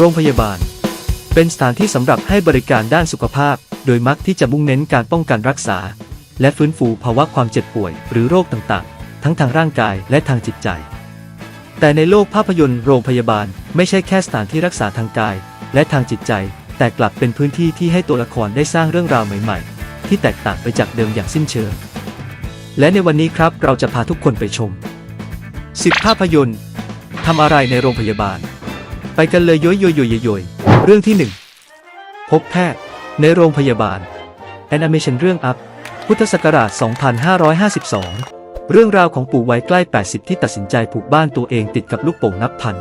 โรงพยาบาล เป็นสถานที่สำหรับให้บริการด้านสุขภาพ โดยมักที่จะมุ่งเน้นการป้องกันรักษา และฟื้นฟูภาวะความเจ็บป่วยหรือโรคต่างๆ ทั้งทางร่างกายและทางจิตใจ แต่ในโลกภาพยนตร์โรงพยาบาลไม่ใช่แค่สถานที่รักษาทางกาย และทางจิตใจ แต่กลับเป็นพื้นที่ที่ให้ตัวละครได้สร้างเรื่องราวใหม่ๆ ที่แตกต่างไปจากเดิมอย่างสิ้นเชิง และในวันนี้ครับเราจะพาทุกคนไปชม 10 ภาพยนตร์ทำอะไรในโรงพยาบาล ไปกันเลยย้อยย้อยย้อยย้อยเรื่องที่ 1 พบแพทย์ในโรงพยาบาลแอนิเมชันเรื่องอัพ พุทธศักราช 2552 เรื่องราวของปู่วัยใกล้ 80 ที่ตัดสินใจผูกบ้านตัวเองติดกับลูกโป่งนับพัน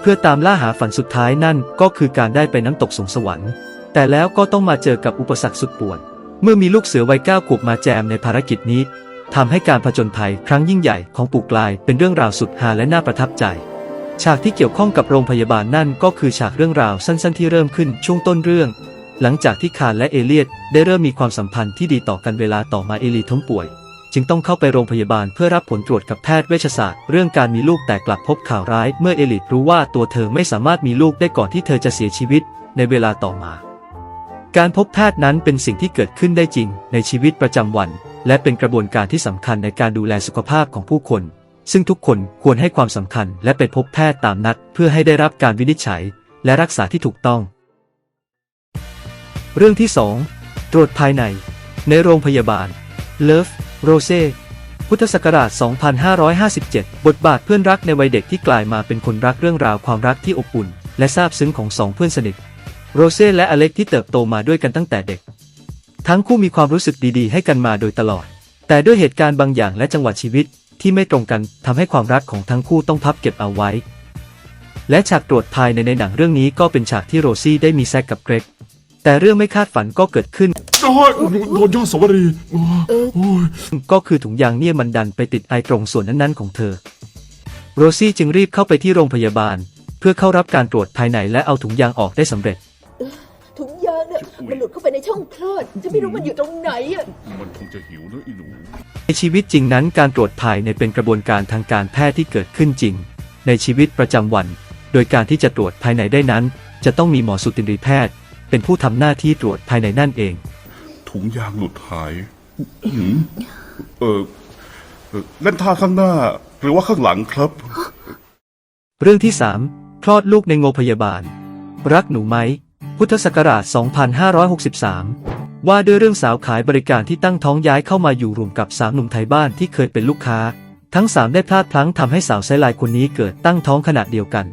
เพื่อตามล่าหาฝันสุดท้ายนั่นก็คือการได้ไปน้ำตกสงสวรรค์ แต่แล้วก็ต้องมาเจอกับอุปสรรคสุดปวด เมื่อมีลูกเสือวัยเก้าขวบมาแจมในภารกิจนี้ทำให้การผจญภัยครั้งยิ่งใหญ่ของปู่กลายเป็นเรื่องราวสุดฮาและน่าประทับใจ ฉากที่เกี่ยวข้องกับโรงพยาบาลนั่นก็คือฉากเรื่องราวสั้นๆที่เริ่มขึ้นช่วงต้นเรื่อง หลังจากที่คาร์และเอเลียตได้เริ่มมีความสัมพันธ์ที่ดีต่อกันเวลาต่อมาเอลีท้องป่วย จึงต้องเข้าไปโรงพยาบาลเพื่อรับผลตรวจกับแพทย์เวชศาสตร์ เรื่องการมีลูกแต่กลับพบข่าวร้ายเมื่อเอลิทรู้ว่าตัวเธอไม่สามารถมีลูกได้ก่อนที่เธอจะเสียชีวิต ในเวลาต่อมา การพบแพทย์นั้นเป็นสิ่งที่เกิดขึ้นได้จริง ในชีวิตประจำวัน และเป็นกระบวนการที่สำคัญในการดูแลสุขภาพของผู้คน ซึ่งทุกคนควรให้ความสำคัญและไปพบแพทย์ตามนัด เพื่อให้ได้รับการวินิจฉัย และรักษาที่ถูกต้อง เรื่องที่ 2 ตรวจภายใน ในโรงพยาบาล เลิฟโรเซ่พุทธศักราช 2557 บทบาทเพื่อนรักในวัยเด็กที่กลายมาเป็นคนรักเรื่องราวความรักที่อบอุ่น และซาบซึ้งของสองเพื่อนสนิท โรเซ่และอเล็กที่เติบโตมาด้วยกันตั้งแต่เด็ก ทั้งคู่มีความรู้สึกดีๆ ให้กันมาโดยตลอด แต่ด้วยเหตุการณ์บางอย่างและจังหวะชีวิต ที่ไม่ตรงกันทำให้ความรักของทั้งคู่ต้องพับเก็บเอาไว้ และฉากตรวจภายในในหนังเรื่องนี้ก็เป็นฉากที่โรซี่ได้มีแซกกับเกรก แต่เรื่องไม่คาดฝันก็เกิดขึ้นโอ้ยโดนยอดสวรีโอ้ยโอ้ยก็คือถุงยางเนี่ยมันดันไปติดไอตรงส่วนนั้นๆของเธอ โรซี่จึงรีบเข้าไปที่โรงพยาบาล เพื่อเข้ารับการตรวจภายในและเอาถุงยางออกได้สำเร็จ ช่องคลอดจะไม่รู้มันอยู่ตรงไหนอะมันคงจะหิวนะอีหนู ในชีวิตจริงนั้นการตรวจภายในเป็นกระบวนการทางการแพทย์ที่เกิดขึ้นจริง ในชีวิตประจำวัน โดยการที่จะตรวจภายในได้นั้น จะต้องมีหมอสูตินรีแพทย์ เป็นผู้ทำหน้าที่ตรวจภายในนั่นเอง ถุงยางหลุดหายหืมเออเอ่อเล่นท่าข้างหน้า หรือว่าข้างหลังครับ เรื่องที่ 3 คลอดลูกในโรงพยาบาล รักหนูไหม พุทธศักราช 2563 ว่าด้วยเรื่องสาวขายบริการที่ตั้งท้องย้ายเข้ามาอยู่รวมกับสามหนุ่มไทยบ้านที่เคยเป็นลูกค้า ทั้งสามได้พลาดพลั้งทำให้สาวไซลายคนนี้เกิดตั้งท้องขนาดเดียวกัน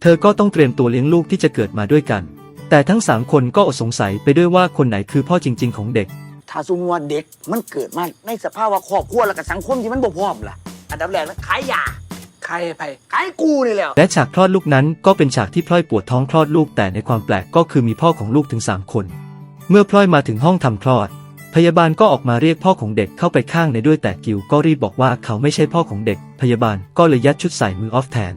เธอก็ต้องเตรียมตัวเลี้ยงลูกที่จะเกิดมาด้วยกัน แต่ทั้งสามคนก็อดสงสัยไปด้วยว่าคนไหนคือพ่อจริง ๆ ของเด็ก ถ้าสมมติว่าเด็กมันเกิดมาในสภาพว่าครอบครัวแล้วก็สังคมที่มันบ่พร้อมล่ะ อันดับแรกนะขายยา ขายไปขายกูนี่แหละและฉากคลอดลูกนั้นก็เป็นฉากที่พลอยปวดท้องคลอดลูกแต่ในความแปลกก็คือมีพ่อของลูกถึง 3 คน เมื่อพลอยมาถึงห้องทำคลอด พยาบาลก็ออกมาเรียกพ่อของเด็กเข้าไปข้างในด้วยแต่กิวก็รีบบอกว่าเขาไม่ใช่พ่อของเด็ก พยาบาลก็เลยยัดชุดใส่มือออฟแทน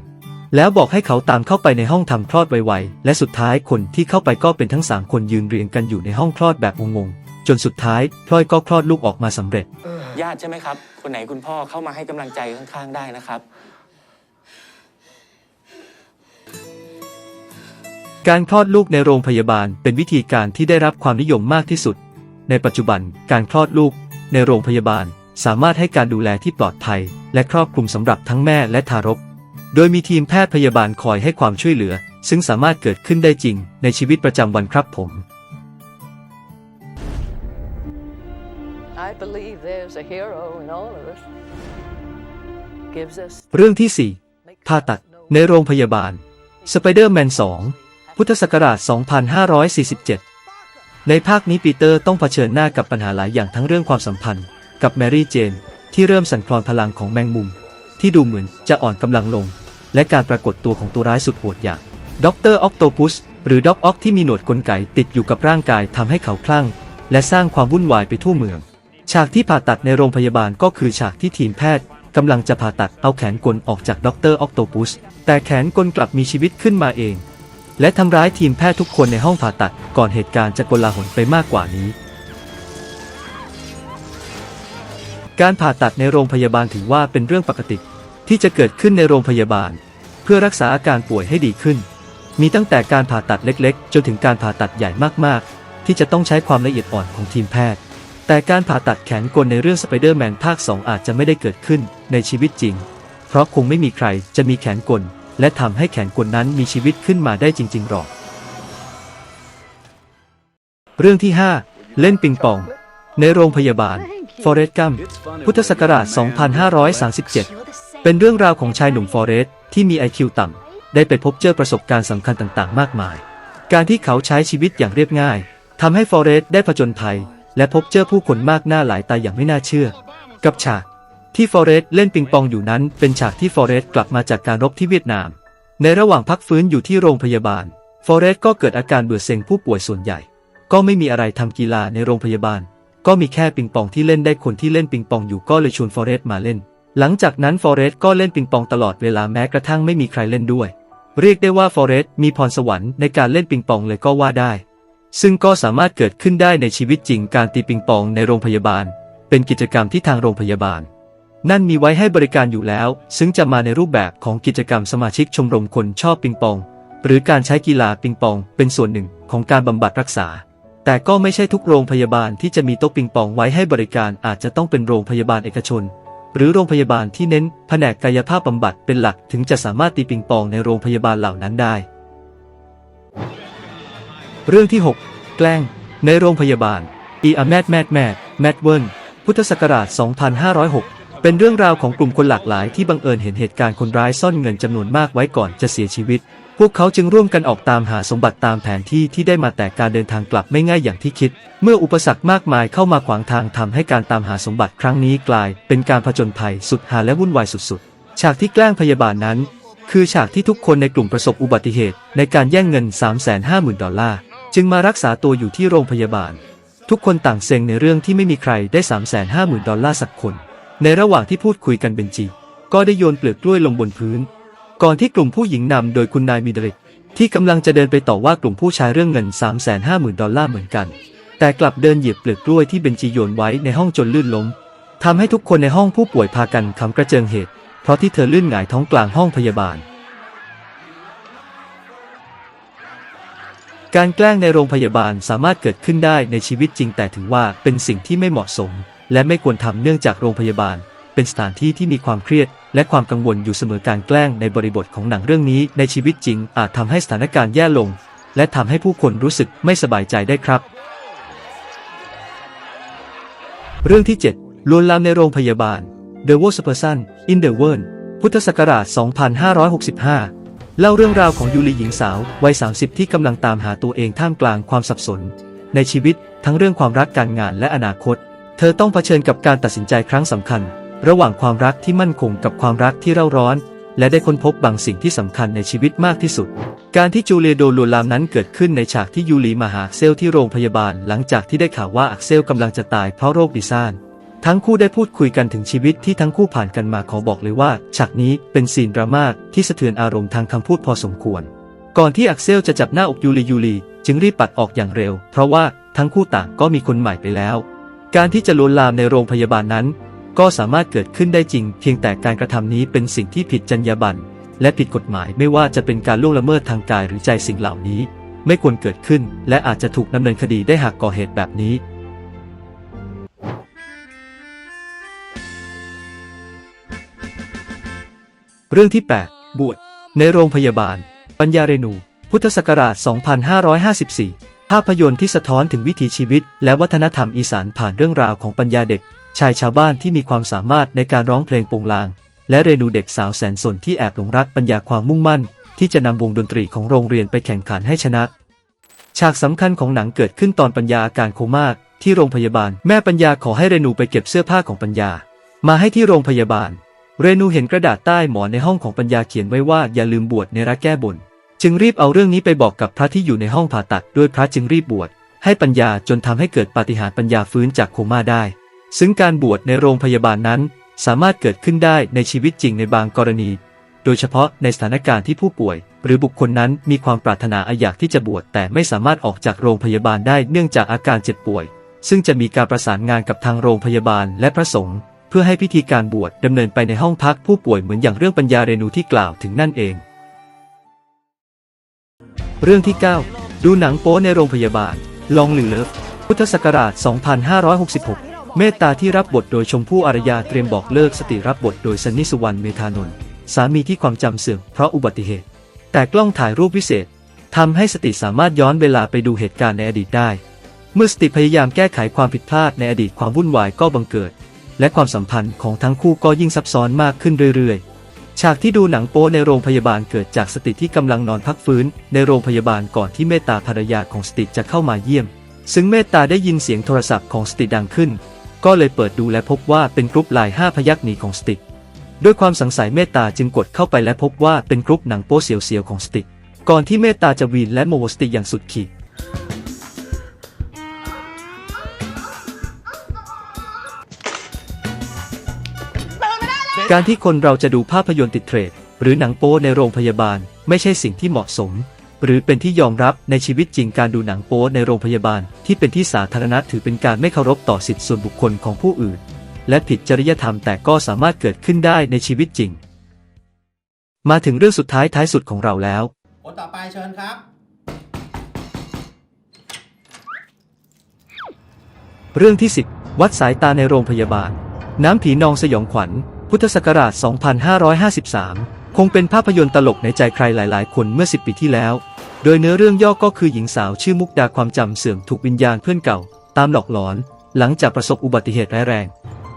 แล้วบอกให้เขาตามเข้าไปในห้องทำคลอดไวๆ และสุดท้ายคนที่เข้าไปก็เป็นทั้งสามคนยืนเรียงกันอยู่ในห้องคลอดแบบงงๆ จนสุดท้ายพลอยก็คลอดลูกออกมาสำเร็จ ญาติใช่ไหมครับ คนไหนคุณพ่อเข้ามาให้กำลังใจข้างๆได้นะครับ การคลอดลูกในโรงพยาบาลเป็นวิธีการที่ได้รับความนิยมมากที่สุด ในปัจจุบันการคลอดลูกในโรงพยาบาลสามารถให้การดูแลที่ปลอดภัย และครอบคลุมสำหรับทั้งแม่และทารก โดยมีทีมแพทย์พยาบาลคอยให้ความช่วยเหลือ ซึ่งสามารถเกิดขึ้นได้จริงในชีวิตประจำวันครับผม I believe there's a hero in all of us. Gives us เรื่องที่ 4 ผ่าตัดในโรงพยาบาล Spider-Man 2 พุทธศักราช 2547 ในภาคนี้ปีเตอร์ต้องเผชิญหน้ากับปัญหาหลายอย่างทั้งเรื่องความสัมพันธ์ กับแมรี่เจน ที่เริ่มสั่นคลอนพลังของแมงมุม ที่ดูเหมือนจะอ่อนกำลังลง และการปรากฏตัวของตัวร้ายสุดโหดอย่างด็อกเตอร์ออกโตปุสหรือด็อกออกที่มีหนวดกลไกติดอยู่กับร่างกายทำให้เขาคลั่ง และสร้างความวุ่นวายไปทั่วเมือง ฉากที่ผ่าตัดในโรงพยาบาลก็คือฉากที่ทีมแพทย์กำลังจะผ่าตัดเอาแขนกลออกจากด็อกเตอร์ออกโตปุสแต่แขนกลกลับมีชีวิตขึ้นมาเอง และทำร้ายทีมแพทย์ทุกคนในห้องผ่าตัดก่อนเหตุการณ์จะกลาหลไปมากกว่านี้ การผ่าตัดในโรงพยาบาลถือว่าเป็นเรื่องปกติ ที่จะเกิดขึ้นในโรงพยาบาล เพื่อรักษาอาการป่วยให้ดีขึ้น มีตั้งแต่การผ่าตัดเล็กๆ จนถึงการผ่าตัดใหญ่มากๆ ที่จะต้องใช้ความละเอียดอ่อนของทีมแพทย์ แต่การผ่าตัดแขนกลในเรื่องสไปเดอร์แมนภาค 2 อาจจะไม่ได้เกิดขึ้นในชีวิตจริง เพราะคงไม่มีใครจะมีแขนกล และทำให้แขนกลนั้นมีชีวิตขึ้นมาได้จริง ๆ หรอก เรื่องที่ 5 เล่นปิงปอง ในโรงพยาบาล ฟอเรสต์กัม พุทธศักราช 2537 เป็นเรื่องราวของชายหนุ่มฟอเรสต์ที่มี IQ ต่ำ ได้ไปพบเจอประสบการณ์สำคัญต่างๆ มากมาย การที่เขาใช้ชีวิตอย่างเรียบง่ายทำให้ฟอเรสต์ได้ผจญภัย และพบเจอผู้คนมากหน้าหลายตาอย่างไม่น่าเชื่อ กับฉาก ที่ฟอเรสต์เล่นปิงปองอยู่นั้น เป็นฉากที่ฟอเรสต์กลับมาจากการรบที่เวียดนาม ในระหว่างพักฟื้นอยู่ที่โรงพยาบาล ฟอเรสต์ก็เกิดอาการเบื่อเซ็งผู้ป่วยส่วนใหญ่ ก็ไม่มีอะไรทำกีฬาในโรงพยาบาล ก็มีแค่ปิงปองที่เล่นได้คนที่เล่นปิงปองอยู่ก็เลยชวนฟอเรสต์มาเล่น หลังจากนั้นฟอเรสต์ก็เล่นปิงปองตลอดเวลาแม้กระทั่งไม่มีใครเล่นด้วย เรียกได้ว่าฟอเรสต์มีพรสวรรค์ในการเล่นปิงปองเลยก็ว่าได้ ซึ่งก็สามารถเกิดขึ้นได้ในชีวิตจริงการตีปิงปองในโรงพยาบาล เป็นกิจกรรมที่ทางโรงพยาบาล นั่นมีไว้ให้บริการอยู่แล้ว ซึ่งจะมาในรูปแบบของกิจกรรมสมาชิกชมรมคนชอบปิงปอง หรือการใช้กีฬาปิงปอง เป็นส่วนหนึ่งของการบำบัดรักษา แต่ก็ไม่ใช่ทุกโรงพยาบาลที่จะมีโต๊ะปิงปองไว้ให้บริการอาจจะต้องเป็นโรงพยาบาลเอกชน หรือโรงพยาบาลที่เน้นแผนกกายภาพบำบัดเป็นหลักถึงจะสามารถตีปิงปองในโรงพยาบาลเหล่านั้นได้ เรื่องที่ 6 แกล้ง ในโรงพยาบาลอีอาแมดแมดแมดแมดเวิร์นพุทธศักราช 2506 เป็นเรื่องราวของกลุ่มคนหลากหลายที่บังเอิญเห็นเหตุการณ์คนร้ายซ่อนเงินจำนวนมากไว้ก่อนจะเสียชีวิต พวกเขาจึงร่วมกันออกตามหาสมบัติตามแผนที่ที่ได้มาแต่การเดินทางกลับไม่ง่ายอย่างที่คิด เมื่ออุปสรรคมากมายเข้ามาขวางทางทำให้การตามหาสมบัติครั้งนี้กลาย เป็นการผจญภัยสุดหาและวุ่นวายสุดๆ ฉากที่แกล้งพยาบาลนั้น คือฉากที่ทุกคนในกลุ่มประสบอุบัติเหตุ ในการแย่งเงิน 350,000 ดอลลาร์จึงมารักษาตัวอยู่ที่โรงพยาบาล ทุกคนต่างเซ็งในเรื่องที่ไม่มีใครได้ 350,000 ดอลลาร์สักคน ในระหว่างที่พูดคุยกันเป็นจี ก็ได้โยนเปลือกกล้วยลงบนพื้น ก่อนที่กลุ่มผู้หญิงนำโดยคุณนายมิดริกที่กำลังจะเดินไปต่อว่ากลุ่มผู้ชายเรื่องเงิน 350,000 ดอลลาร์เหมือนกัน แต่กลับเดินเหยียบเปลือกกล้วยที่เบนจีโยนไว้ในห้องจนลื่นล้มทำให้ทุกคนในห้องผู้ป่วยพากันขำกระเจิงเหตุ เพราะที่เธอลื่นหงายท้องกลางห้องพยาบาล การแกล้งในโรงพยาบาลสามารถเกิดขึ้นได้ในชีวิตจริงแต่ถือว่าเป็นสิ่งที่ไม่เหมาะสม และไม่ควรทำเนื่องจากโรงพยาบาล เป็นสถานที่ที่มีความเครียด และความกังวลอยู่เสมอการแกล้งในบริบทของหนังเรื่องนี้ในชีวิตจริง อาจทำให้สถานการณ์แย่ลง และทำให้ผู้คนรู้สึกไม่สบายใจได้ครับ เรื่องที่ 7 ลวนลามในโรงพยาบาล The Worst Person in the World พุทธศักราช 2565 เล่าเรื่องราวของยูรีหญิงสาววัย 30 ที่กำลังตามหาตัวเองท่ามกลางความสับสน ในชีวิตทั้งเรื่องความรักการงานและอนาคต เธอต้องเผชิญกับการตัดสินใจครั้งสำคัญ ระหว่างความรักที่มั่นคงกับความรักที่เร่าร้อน และได้ค้นพบบางสิ่งที่สำคัญในชีวิตมากที่สุด การที่จูเลียโดนลวนลามนั้นเกิดขึ้นในฉากที่ยูรีมาหาเซลที่โรงพยาบาล หลังจากที่ได้ข่าวว่าอักเซลกำลังจะตายเพราะโรคดิซานทั้งคู่ได้พูดคุยกันถึงชีวิตที่ทั้งคู่ผ่านกันมาขอบอกเลยว่าฉากนี้เป็นซีนดราม่าที่สะเทือนอารมณ์ทางคำพูดพอสมควร ก่อนที่อักเซลจะจับหน้าอกยูรียูรีจึงรีบปัดออกอย่างเร็ว เพราะว่าทั้งคู่ต่างก็มีคนใหม่ไปแล้ว การที่จะลวนลามในโรงพยาบาลนั้น ก็สามารถเกิดขึ้นได้จริง เพียงแต่การกระทำนี้เป็นสิ่งที่ผิดจรรยาบรรณและผิดกฎหมายไม่ว่าจะเป็นการล่วงละเมิดทางกายหรือใจสิ่งเหล่านี้ ไม่ควรเกิดขึ้น และอาจจะถูกดำเนินคดีได้หากก่อเหตุแบบนี้ เรื่องที่ 8 บวชในโรงพยาบาล ปัญญาเรนู พุทธศักราช 2554 ภาพยนตร์ที่สะท้อนถึงวิถีชีวิต และวัฒนธรรมอีสานผ่านเรื่องราวของปัญญาเด็ก ชายชาวบ้านที่มีความสามารถในการร้องเพลงโปงลาง และเรนูเด็กสาวแสนสนที่แอบหลงรักปัญญาความมุ่งมั่น ที่จะนำวงดนตรีของโรงเรียนไปแข่งขันให้ชนะ ฉากสำคัญของหนังเกิดขึ้นตอนปัญญาอาการโคม่าที่โรงพยาบาล แม่ปัญญาขอให้เรนูไปเก็บเสื้อผ้าของปัญญา มาให้ที่โรงพยาบาล เรนูเห็นกระดาษใต้หมอนในห้องของปัญญาเขียนไว้ว่าอย่าลืมบวชในรักแก้บน จึงรีบเอาเรื่องนี้ไปบอกกับพระที่อยู่ในห้องผ่าตัดด้วยพระจึงรีบบวชให้ปัญญาจนทำให้เกิดปาฏิหาริย์ปัญญาฟื้นจากโคม่าได้ ซึ่งการบวชในโรงพยาบาลนั้น สามารถเกิดขึ้นได้ในชีวิตจริงในบางกรณี โดยเฉพาะในสถานการณ์ที่ผู้ป่วย หรือบุคคลนั้นมีความปรารถนาอยากที่จะบวชแต่ไม่สามารถออกจากโรงพยาบาลได้เนื่องจากอาการเจ็บป่วย ซึ่งจะมีการประสานงานกับทางโรงพยาบาลและพระสงฆ์เพื่อให้พิธีการบวชดำเนินไปในห้องพักผู้ป่วยเหมือนอย่างเรื่องปัญญาเรนูที่กล่าวถึงนั่นเอง เรื่องที่ 9 ดูหนังโป๊ในโรงพยาบาล ลองหรือเลิฟ พุทธศักราช 2566 เมตตาที่รับบทโดยชมพู่อารยาเตรียมบอกเลิกสติรับบทโดยสันนิสุวรรณเมธานนท์สามีที่ความจำเสื่อมเพราะอุบัติเหตุ แต่กล้องถ่ายรูปวิเศษทำให้สติสามารถย้อนเวลาไปดูเหตุการณ์ในอดีตได้ เมื่อสติพยายามแก้ไขความผิดพลาดในอดีตความวุ่นวายก็บังเกิด และความสัมพันธ์ของทั้งคู่ก็ยิ่งซับซ้อนมากขึ้นเรื่อยๆ ฉากที่ดูหนังโป๊ในโรงพยาบาลเกิดจากสติที่กำลังนอนพักฟื้น ในโรงพยาบาลก่อนที่เมตตาภรรยาของสติจะเข้ามาเยี่ยม ซึ่งเมตตาได้ยินเสียงโทรศัพท์ของสติดังขึ้น ก็เลยเปิดดูและพบว่าเป็นกรุ๊ปไลน์ห้าพยักหนีของสติด้วยความสงสัยเมตตาจึงกดเข้าไปและพบว่าเป็นกรุ๊ปหนังโป๊เสียวๆของสติก่อนที่เมตตาจะวีนและโมโหสติอย่างสุดขีด การที่คนเราจะดูภาพยนตร์ติดเทรด หรือหนังโป๊ในโรงพยาบาล ไม่ใช่สิ่งที่เหมาะสม หรือเป็นที่ยอมรับในชีวิตจริงการดูหนังโป๊ในโรงพยาบาล ที่เป็นที่สาธารณะถือเป็นการไม่เคารพต่อสิทธิส่วนบุคคลของผู้อื่น และผิดจริยธรรมแต่ก็สามารถเกิดขึ้นได้ในชีวิตจริง มาถึงเรื่องสุดท้ายท้ายสุดของเราแล้ว คนต่อไปเชิญครับ เรื่องที่ 10 วัดสายตาในโรงพยาบาล น้ำผีนองสยองขวัญ พุทธศักราช 2553 คงเป็นภาพยนตร์ตลกในใจใครหลาย ๆ คนเมื่อ 10 ปีที่แล้ว โดยเนื้อเรื่องย่อก็คือหญิงสาวชื่อมุกดาความจำเสื่อมถูกวิญญาณเพื่อนเก่า ตามหลอกหลอน หลังจากประสบอุบัติเหตุร้ายแรง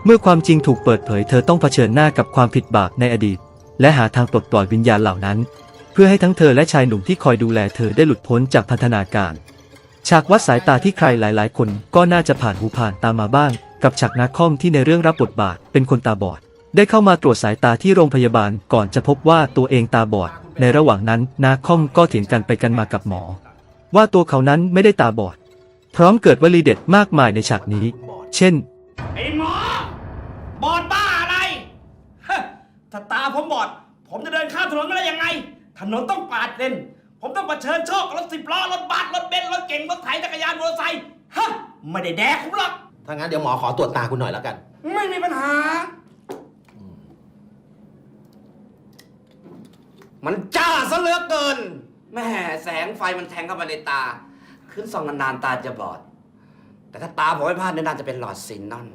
เมื่อความจริงถูกเปิดเผยเธอต้องเผชิญหน้ากับความผิดบาปในอดีต และหาทางปลดปล่อยวิญญาณเหล่านั้น เพื่อให้ทั้งเธอและชายหนุ่มที่คอยดูแลเธอได้หลุดพ้นจากพันธนาการ ฉากวัดสายตาที่ใครหลาย ๆ คนก็น่าจะผ่านหูผ่านตามมาบ้าง กับฉากนาคอมที่ในเรื่องรับบทบาทเป็นคนตาบอด ได้เข้ามาตรวจสายตาที่โรงพยาบาลก่อนจะพบว่าตัวเองตาบอด ในระหว่างนั้นนาคอมก็เถียงกันไปกันมากับหมอ ว่าตัวเขานั้นไม่ได้ตาบอด พร้อมเกิดวลีเด็ดมากมายในฉากนี้ เช่น ไอ้หมอ บอดบ้าอะไรฮะถ้าตาผมบอด ผมจะเดินข้ามถนนมาได้ยังไง ถนนต้องปาดเลนผมต้องเผชิญโชคกับรถสิบล้อรถบัสรถเบนซ์รถเก๋งรถไถจักรยานมอเตอร์ไซค์ฮะไม่ได้แดกผมหรอกถ้างั้นเดี๋ยวหมอขอตรวจตาคุณหน่อยแล้วกัน ไม่มีปัญหา มันจ้าซะเหลือเกินแม่แสงไฟมันแทงเข้าไปในตา ขึ้นส่องนานๆตาจะบอด แต่ถ้าตาผมไม่พลาดเนี่ยน่าจะเป็นหลอดซินนอน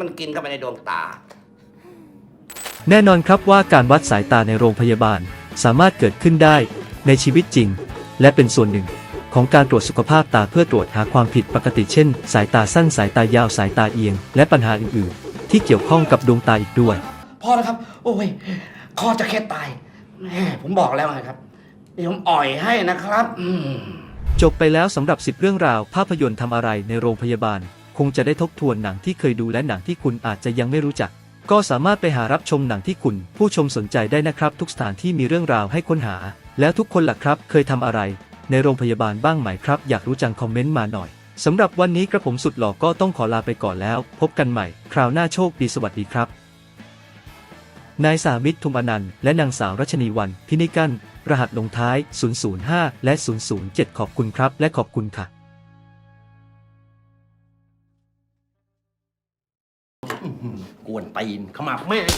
มันกินเข้าไปในดวงตา แน่นอนครับว่าการวัดสายตาในโรงพยาบาลสามารถเกิดขึ้นได้ในชีวิตจริง และเป็นส่วนหนึ่ง ของการตรวจสุขภาพตาเพื่อตรวจหาความผิดปกติเช่น สายตาสั้นสายตายาวสายตาเอียง และปัญหาอื่นๆ ที่เกี่ยวข้องกับดวงตาอีกด้วย พอแล้วครับ โอ้ย คอจะแค่ตาย แม่ผมบอกแล้วไงครับเดี๋ยวผมอ่อยให้นะครับ อืม จบไปแล้วสำหรับ 10 เรื่องราวภาพยนตร์ทำอะไรในโรงพยาบาล คงจะได้ทบทวนหนังที่เคยดูและหนังที่คุณอาจจะยังไม่รู้จัก ก็สามารถไปหารับชมหนังที่คุณ ผู้ชมสนใจได้นะครับ ทุกสถานที่มีเรื่องราวให้ค้นหา แล้วทุกคนล่ะครับ เคยทำอะไร ในโรงพยาบาลบ้างไหมครับ อยากรู้จังคอมเมนต์มาหน่อยสำหรับวันนี้กระผมสุดหล่อก็ต้องขอลาไปก่อนแล้ว พบกันใหม่ คราวหน้าโชคดีสวัสดีครับ นายสามิตรทุมอนันต์และนางสาวรัชนีวันพินิกัน รหัสลงท้าย 005 และ 007 ขอบคุณครับ และขอบคุณค่ะ กวนตีนขมับแม่ง